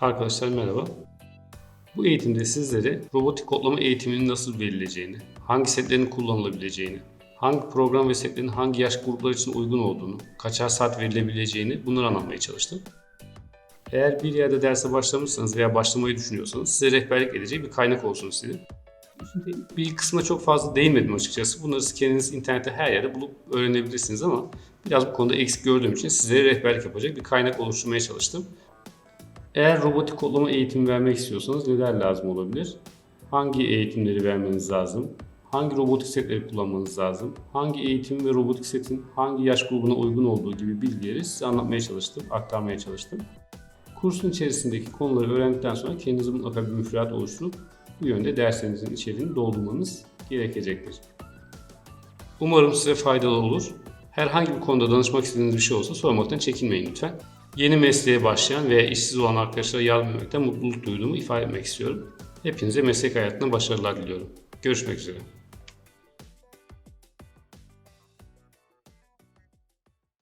Arkadaşlar merhaba. Bu eğitimde sizlere robotik kodlama eğitiminin nasıl verileceğini, hangi setlerin kullanılabileceğini, hangi program ve setlerin hangi yaş grupları için uygun olduğunu, kaçar saat verilebileceğini bunları anlatmaya çalıştım. Eğer bir yerde derse başlamışsanız veya başlamayı düşünüyorsanız size rehberlik edecek bir kaynak olsun. Şimdi bir kısmına çok fazla değinmedim açıkçası. Bunları siz kendiniz internette her yerde bulup öğrenebilirsiniz ama biraz bu konuda eksik gördüğüm için size rehberlik yapacak bir kaynak oluşturmaya çalıştım. Eğer robotik kodlama eğitimi vermek istiyorsanız neler lazım olabilir? Hangi eğitimleri vermeniz lazım? Hangi robotik setleri kullanmanız lazım? Hangi eğitim ve robotik setin hangi yaş grubuna uygun olduğu gibi bilgileri size anlatmaya çalıştım, aktarmaya çalıştım. Kursun içerisindeki konuları öğrendikten sonra kendinize mutlaka bir müfredat oluşturup bu yönde derslerinizin içeriğini doldurmanız gerekecektir. Umarım size faydalı olur. Herhangi bir konuda danışmak istediğiniz bir şey olsa sormaktan çekinmeyin lütfen. Yeni mesleğe başlayan veya işsiz olan arkadaşlara yardım etmekten mutluluk duyduğumu ifade etmek istiyorum. Hepinize meslek hayatında başarılar diliyorum. Görüşmek üzere.